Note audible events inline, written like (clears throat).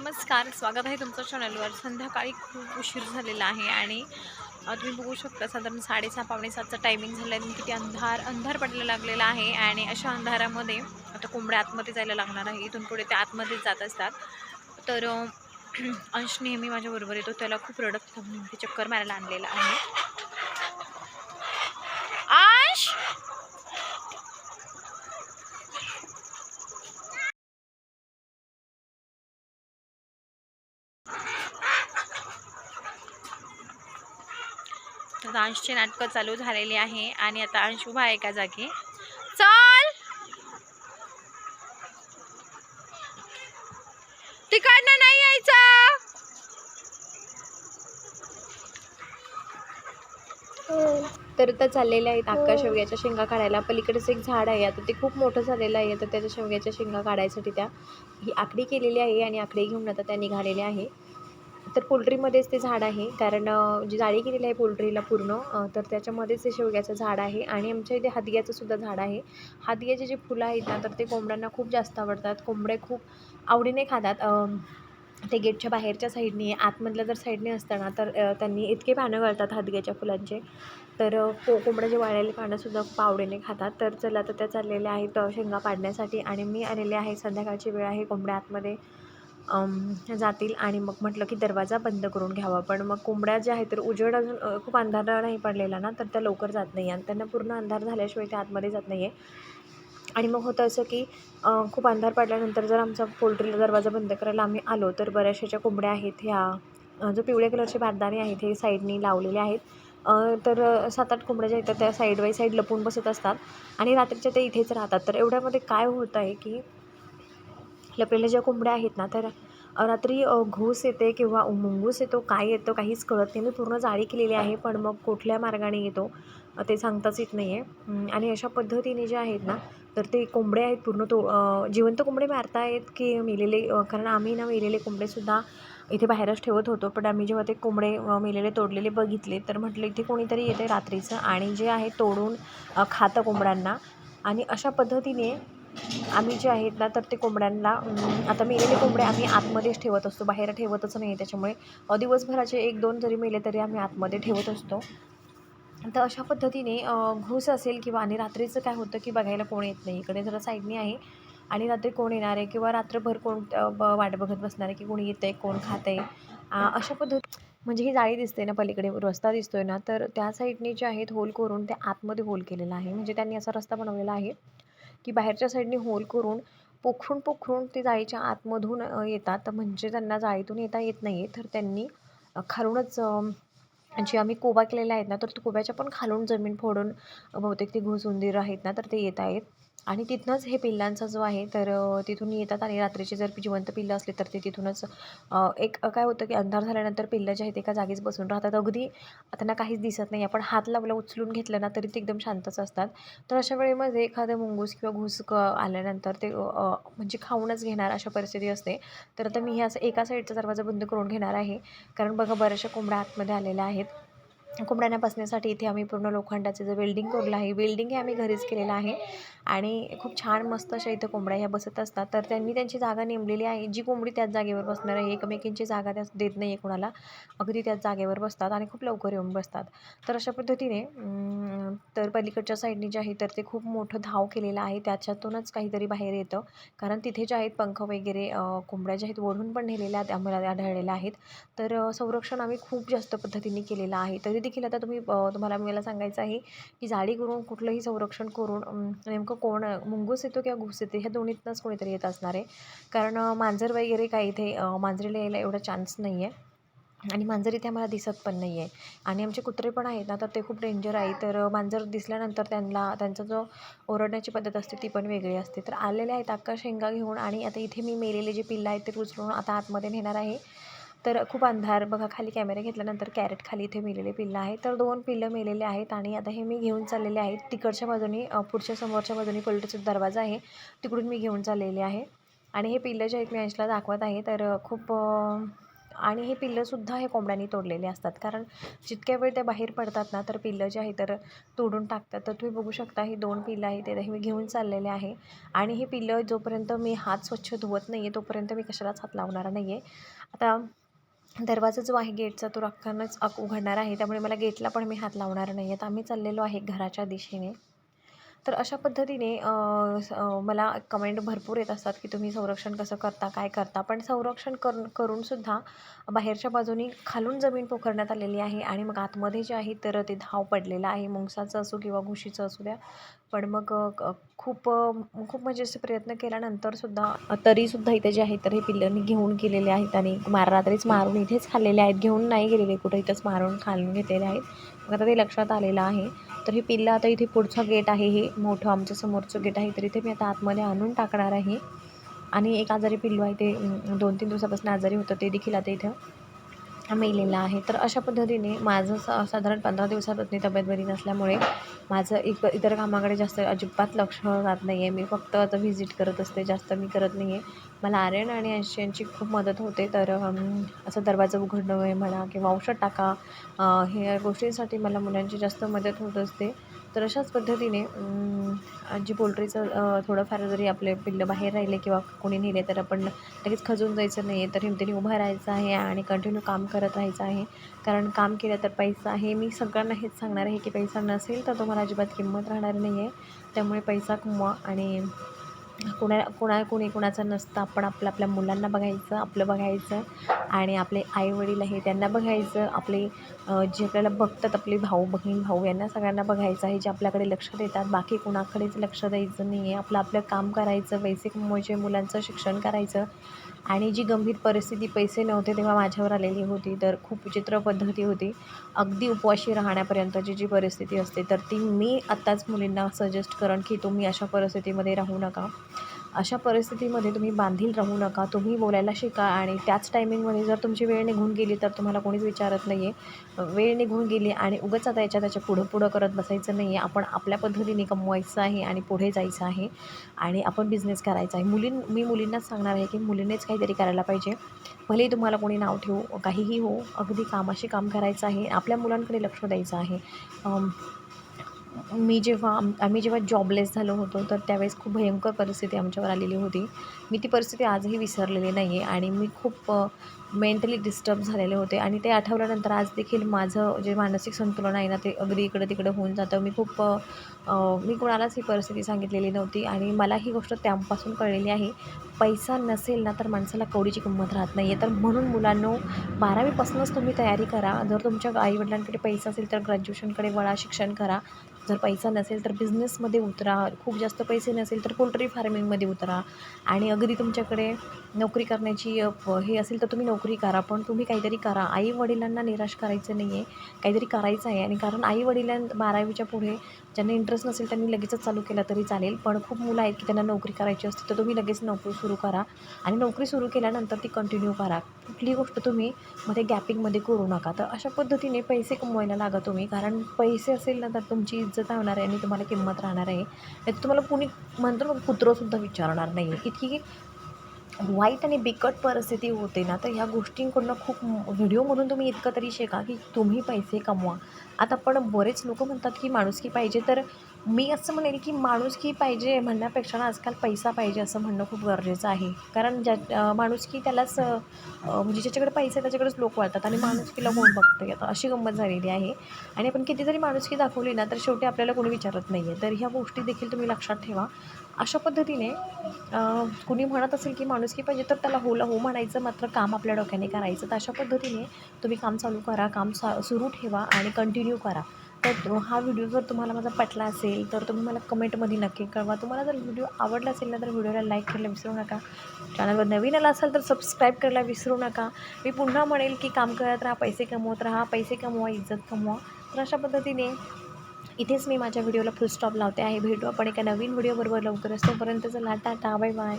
नमस्कार स्वागत आहे तुमचं चॅनलवर संध्याकाळी खूप उशीर झालेला आहे आणि तुम्ही बघू शकता साधारण साडेसहा पावणे सातचा टायमिंग झाला आहे किती अंधार अंधार पडला लागलेला आहे आणि अशा अंधारामध्ये आता कोंबड्या आतमध्ये जायला लागणार आहे. इथून पुढे ते आतमध्ये जात असतात. तर (clears throat) अंश नेहमी माझ्याबरोबर येतो. त्याला खूप रडत चक्कर मारायला आणलेला आहे. अंश! तर अंशची नाटकं चालू झालेली आहे आणि आता अंश उभा आहे एका जागी. चल! तिकडनं नाही यायचं! तर आता चाललेले आहेत अक्का शेवग्याच्या शेंगा काढायला. पलीकडेच एक झाड आहे. आता ते खूप मोठं झालेलं आहे. तर त्याच्या शेवग्याच्या शेंगा काढायसाठी त्या ही आकडी केलेली आहे आणि आकडी घेऊन आता त्या निघालेल्या आहे. तर पोल्ट्रीमध्येच ते झाड आहे. कारण जी जाळी केलेली आहे पोल्ट्रीला पूर्ण तर त्याच्यामध्येच ते शेवग्याचं झाड आहे. आणि आमच्या इथे हादग्याचं सुद्धा झाड आहे. हादग्याचे जे फुलं आहेत ना तर ते कोंबड्यांना खूप जास्त आवडतात. कोंबडे खूप आवडीने खातात. ते गेटच्या बाहेरच्या साईडने आतमधल्या जर साईडने असताना तर त्यांनी इतके पानं गळतात हादग्याच्या फुलांचे. तर को कोंबड्याचे वाळलेले पानंसुद्धा खूप आवडीने खातात. तर चला तर त्या चाललेल्या आहेत शेंगा पाडण्यासाठी. आणि मी आलेले आहे संध्याकाळची वेळ आहे कोंबड्या आतमध्ये. जातील आणि मग म्हटलं की दरवाजा बंद करून घ्यावा. पण मग कोंबड्या ज्या आहेत तर उजेड अजून खूप अंधार नाही पडलेला ना तर त्या लवकर जात नाही आणि त्यांना पूर्ण अंधार झाल्याशिवाय त्या आतमध्ये जात नाही आहे आणि मग होतं असं की खूप अंधार पडल्यानंतर जर आमचा पोल्ट्रीला दरवाजा बंद करायला आम्ही आलो तर बऱ्याचशा कोंबड्या आहेत ह्या जो पिवळ्या कलरचे बारदाने आहेत हे साईडनी लावलेले आहेत. तर सात आठ कोंबड्या ज्या आहेत तर त्या साईड बाय साईड लपून बसत असतात. आणि रात्रीच्या ते इथेच राहतात. तर एवढ्यामध्ये काय होत आहे की लपलेल्या ज्या कोंबड्या आहेत ना तर रात्री घोस घूस येते किंवा मुंगूस येतो काय येतो काहीच कळत नाही. मी पूर्ण जाळी केलेली आहे पण मग कुठल्या मार्गाने येतो ते सांगताच येत नाही आहे आणि अशा पद्धतीने जे आहेत ना तर ते कोंबडे आहेत पूर्ण तो जिवंत कोंबडे मारतायत की मेलेले कारण आम्ही ना मेलेले कोंबडेसुद्धा इथे बाहेरच ठेवत होतो पण आम्ही जेव्हा ते कोंबडे मेलेले तोडलेले बघितले तर म्हटलं इथे कोणीतरी येते रात्रीचं आणि जे आहे तोडून खातं कोंबड्यांना. आणि अशा पद्धतीने आम्ही जे आहेत ना तर ते कोंबड्यांना आता मेलेले कोंबडे आम्ही आतमध्येच ठेवत असतो बाहेर ठेवतच नाही त्याच्यामुळे. दिवसभराचे एक दोन जरी मेले तरी आम्ही आतमध्ये ठेवत असतो. तर अशा पद्धतीने घूस असेल किंवा आणि रात्रीचं काय होतं की बघायला कोण येत नाही. इकडे जरा साईडनी आहे. आणि रात्री कोण येणार आहे किंवा रात्रभर कोण ब- वाट बघत बसणार आहे की कोणी येतं आहे कोण खात आहे अशा पद्धती म्हणजे ही जाळी दिसते ना पलीकडे रस्ता दिसतोय ना तर त्या साईडने जे आहेत होल करून ते आतमध्ये होल केलेला आहे. म्हणजे त्यांनी असा रस्ता बनवलेला आहे. की बाहेरच्या साईडने होल करून पोखरून पोखरून ते जाळीच्या आतमधून येतात. म्हणजे त्यांना जाळीतून येता येत नाही आहे तर त्यांनी खालूनच जे आम्ही कोबा केलेला आहेत ना तर तो कोब्याच्या पण खालून जमीन फोडून बहुतेक ते घुस उंदीर आहेत ना तर ते येत आहेत. आणि तिथनंच हे पिल्लांचा जो आहे तर तिथून येतात आणि रात्रीचे जर जिवंत पिल्लं असली तर ते तिथूनच एक काय होतं की अंधार झाल्यानंतर पिल्लं जे आहेत एका जागीच बसून राहतात. अगदी त्यांना काहीच दिसत नाही. आपण हात लावला उचलून घेतलं ना तरी ते एकदम शांतच असतात. तर अशा वेळेमध्ये एखादं मुंगूस किंवा घुस क आल्यानंतर ते म्हणजे खाऊनच घेणार अशा परिस्थिती असते. तर आता मी हे असं एका साईडचा दरवाजा बंद करून घेणार आहे. कारण बघा बऱ्याचशा कोंबड्या आतमध्ये आलेल्या आहेत. कोंबड्यांना बसण्यासाठी इथे आम्ही पूर्ण लोखंडाचं जे वेल्डिंग कोरलं आहे वेल्डिंग हे आम्ही घरीच केलेलं आहे. आणि खूप छान मस्त अशा इथं कोंबड्या ह्या बसत असतात. तर त्यांनी त्यांची जागा नेमलेली आहे. जी कोंबडी त्याच जागेवर बसणार आहे एकमेकींची जागा त्या देत नाही आहे कोणाला. अगदी त्याच जागेवर बसतात आणि खूप लवकर येऊन बसतात. तर अशा पद्धतीने तर पलीकडच्या साईडने जे आहे तर ते खूप मोठं धाव केलेलं आहे. त्याच्यातूनच काहीतरी बाहेर येतं. कारण तिथे जे आहेत पंख वगैरे कोंबड्या ज्या आहेत ओढून पण नेलेल्या आहेत आम्हाला आढळलेल्या आहेत. तर संरक्षण आम्ही खूप जास्त पद्धतीने केलेलं आहे. तरी देखील आता तुम्ही तुम्हाला मला सांगायचं आहे की जाळी करून कुठलंही संरक्षण करून नेमकं कोण मुंगूस येतो किंवा घुस येते ह्या दोन्हीतनंच कोणीतरी येत असणार आहे. कारण मांजर वगैरे काही इथे मांजरीला यायला एवढा चान्स नाही आहे आणि मांजर इथे आम्हाला दिसत पण नाही आहे आणि आमचे कुत्रे पण आहेत ना तर ते खूप डेंजर आहे. तर मांजर दिसल्यानंतर त्यांना त्यांचा जो ओरडण्याची पद्धत असते ती पण वेगळी असते. तर आलेले आहेत अक्का शेंगा घेऊन आणि आता इथे मी मेलेले जे पिल्लं आहेत ते उचलून आता आतमध्ये नेणार आहे. तर खूप अंधार. बघा खाली कॅमेरा घेतल्यानंतर कॅरेट खाली इथे मेलेले पिल्लं आहे तर दोन पिल्लं मेलेले आहेत आणि आता हे मी घेऊन चाललेले आहेत तिकडच्या बाजूने पुढच्या समोरच्या बाजूने पलटीचा दरवाजा आहे. तिकडून मी घेऊन चाललेले आहे. आणि हे पिल्लं जे आहेत मी अंशला दाखवत आहे. तर खूप आणि हे पिल्लंसुद्धा हे कोंबड्यांनी तोडलेले असतात. कारण जितक्या वेळ ते बाहेर पडतात ना तर पिल्लं जे आहे तर तोडून टाकतात. तर तुम्ही बघू शकता ही दोन पिल्लं आहेत. ते हे मी घेऊन चाललेले आहे. आणि हे पिल्लं जोपर्यंत मी हात स्वच्छ धुवत नाही आहे तोपर्यंत मी कशालाच हात लावणार नाही आहे आता दरवाजा जो आहे गेटचा तो रक्कानच उघडणार आहे. त्यामुळे मला गेटला पण मी हात लावणार नाही. आहेत आम्ही चाललेलो आहे घराच्या दिशेने. तर अशा पद्धतीने मला कमेंट भरपूर येत असतात की तुम्ही संरक्षण कसं करता काय करता. पण संरक्षण कर करूनसुद्धा बाहेरच्या बाजूनी खालून जमीन पोखरण्यात आलेली आहे आणि मग आतमध्ये जे आहे तर ते धाव पडलेलं आहे. मुंगसाचं असो किंवा घुशीचं असू द्या. पण मग खूप खूप म्हणजे असे प्रयत्न केल्यानंतरसुद्धा तरीसुद्धा इथे जे आहे तर हे पिल्लरनी घेऊन गेलेले आहेत आणि मार रात्रीच मारून इथेच खाल्लेले आहेत. घेऊन नाही गेलेले कुठं इथंच मारून खालून घेतलेले आहेत. मग आता ते लक्षात आलेलं आहे. तर हे पिल्लं आता इथे पुढचं गेट आहे हे मोठं आमच्या समोरचं गेट आहे. तर इथे मी आता आतमध्ये आणून टाकणार आहे. आणि एक आजारी पिल्लू आहे ते दोन तीन दिवसापासून आजारी होतं ते देखील आता इथं मेलेला आहे. तर अशा पद्धतीने माझं सा साधारण पंधरा दिवसापासून तब्येत बरी नसल्यामुळे माझं इक इतर कामाकडे जास्त अजिबात लक्ष जात नाही आहे मी फक्त आता व्हिजिट करत असते. जास्त मी करत नाही आहे मला आर्यन आणि यांची खूप मदत होते. तर असं दरवाजा उघडणं आहे म्हणा किंवा औषध टाका हे ह्या गोष्टींसाठी मला मुलांची जास्त मदत होत असते. तर अशाच पद्धतीने जी पोल्ट्रीचं थोडंफार जरी आपले पिल्लं बाहेर राहिले किंवा कोणी नेले तर आपण लगेच खचून जायचं नाही आहे तर हिमतीने उभं राहायचं आहे आणि कंटिन्यू काम करत राहायचं आहे. कारण काम केलं तर पैसा आहे. मी सगळ्यांना हेच सांगणार आहे की पैसा नसेल तर तुम्हाला अजिबात किंमत राहणार नाही आहे त्यामुळे पैसा कमवा आणि कुणा कुणा कुणी कुणाचं नसतं. आपण आपलं आपल्या मुलांना बघायचं आपलं बघायचं आणि आपले आईवडील आहे त्यांना बघायचं. आपले जे आपल्याला बघतात आपले भाऊ बहीण भाऊ यांना सगळ्यांना बघायचं आहे जे आपल्याकडे लक्ष देतात. बाकी कुणाकडेच लक्ष द्यायचं नाही आहे आपलं आपलं काम करायचं पैसे म्हणजे कमवायचे मुलांचं शिक्षण करायचं. आणि जी गंभीर परिस्थिती पैसे नव्हते तेव्हा माझ्यावर आलेली होती तर खूप विचित्र पद्धती होती. अगदी उपवाशी राहण्यापर्यंतची जी परिस्थिती असते तर ती मी आत्ताच मुलींना सजेस्ट करेन की तुम्ही अशा परिस्थितीमध्ये राहू नका. अशा परिस्थितीमध्ये तुम्ही बांधील राहू नका तुम्ही बोलायला शिका आणि त्याच टायमिंगमध्ये जर तुमची वेळ निघून गेली तर तुम्हाला कोणीच विचारत नाही आहे वेळ निघून गेली आणि उगाच आता याच्या त्याच्या पुढं पुढं करत बसायचं नाही आहे आपण आपल्या पद्धतीने कमवायचं आहे आणि पुढे जायचं आहे आणि आपण बिझनेस करायचा आहे. मुलीं मी मुलींनाच सांगणार आहे की मुलींनीच काहीतरी करायला पाहिजे. भलेही तुम्हाला कोणी नाव ठेवू काहीही हो अगदी कामाशी काम करायचं आहे. आपल्या मुलांकडे लक्ष द्यायचं आहे. मी जेव्हा आम- आम्ही जेव्हा जॉबलेस झालो होतो तर त्यावेळेस खूप भयंकर परिस्थिती आमच्यावर आलेली होती. मी ती परिस्थिती आजही विसरलेली नाही आहे आणि मी खूप मेंटली डिस्टर्ब झालेले होते. आणि ते आठवल्यानंतर आज देखील माझं जे मानसिक संतुलन आहे ना ते अगदी इकडं तिकडं होऊन जातं. मी खूप मी कोणालाच ही परिस्थिती सांगितलेली नव्हती आणि मला ही गोष्ट त्यापासून कळलेली आहे. पैसा नसेल ना तर माणसाला कवडीची किंमत राहत नाही आहे तर म्हणून मुलांनो बारावीपासूनच तुम्ही तयारी करा. जर तुमच्या आईवडिलांकडे पैसा असेल तर ग्रॅज्युएशनकडे वळा शिक्षण करा. जर पैसा नसेल तर बिझनेसमध्ये उतरा. खूप जास्त पैसे नसेल तर पोल्ट्री फार्मिंगमध्ये उतरा. आणि अगदी तुमच्याकडे नोकरी करण्याची हे असेल तर तुम्ही नोकरी करा पण तुम्ही काहीतरी करा. आई वडिलांना निराश करायचं नाही आहे काहीतरी करायचं आहे. आणि कारण आई वडिलां बारावीच्या पुढे ज्यांना इंटरेस्ट नसेल त्यांनी लगेचच चालू केलं तरी चालेल. पण खूप मुलं आहेत की त्यांना नोकरी करायची असते तर तुम्ही लगेच नोकरी सुरू करा. आणि नोकरी सुरू केल्यानंतर ती कंटिन्यू करा. कुठली गोष्ट तुम्ही मध्ये गॅपिंगमध्ये करू नका. तर अशा पद्धतीने पैसे कमवायला लागा तुम्ही. कारण पैसे असेल ना तर तुमची इज्जत होणार आहे आणि तुम्हाला किंमत राहणार आहे. नाही तर तुम्हाला कुणी म्हणतो ना कुत्रंसुद्धा विचारणार नाही. आहे इतकी वाईट आणि बिकट परिस्थिती होते ना तर ह्या गोष्टींकडनं खूप व्हिडिओमधून तुम्ही इतकं तरी शिका की तुम्ही पैसे कमवा. आता पण बरेच लोक म्हणतात की माणुसकी पाहिजे तर मी असं म्हणेल की माणुसकी पाहिजे म्हणण्यापेक्षा ना आजकाल पैसा पाहिजे असं म्हणणं खूप गरजेचं आहे. कारण ज्या माणुसकी त्यालाच म्हणजे ज्याच्याकडे पैसा आहे त्याच्याकडेच लोक वाळतात आणि माणुसकीला कोण बघतं आता अशी गंमत झालेली आहे. आणि आपण किती जरी माणुसकी दाखवली ना तर शेवटी आपल्याला कोणी विचारत नाही आहे तर ह्या गोष्टी देखील तुम्ही लक्षात ठेवा. अशा पद्धतीने कुणी म्हणत असेल की माणुसकी पाहिजे तर त्याला होला हो म्हणायचं मात्र काम आपल्या डोक्याने करायचं. तर अशा पद्धतीने तुम्ही काम चालू करा काम सा सुरू ठेवा आणि कंटिन्यू करा. तर तो- हा व्हिडिओ जर तुम्हाला माझा पटला असेल तर तुम्ही मला कमेंटमध्ये नक्की कळवा. तुम्हाला जर व्हिडिओ आवडला असेल ना तर व्हिडिओला लाईक करायला विसरू नका. चॅनलवर नवीन आला असाल तर सबस्क्राईब करायला विसरू नका. मी पुन्हा म्हणेल की काम करत राहा पैसे कमवत राहा पैसे कमवा इज्जत कमवा. तर अशा पद्धतीने इथेच मी माझ्या व्हिडिओला फुल स्टॉप लावते आहे. भेटू आपण एका नवीन व्हिडिओबरोबर लवकरच. तोपर्यंत चला टाटा बाय बाय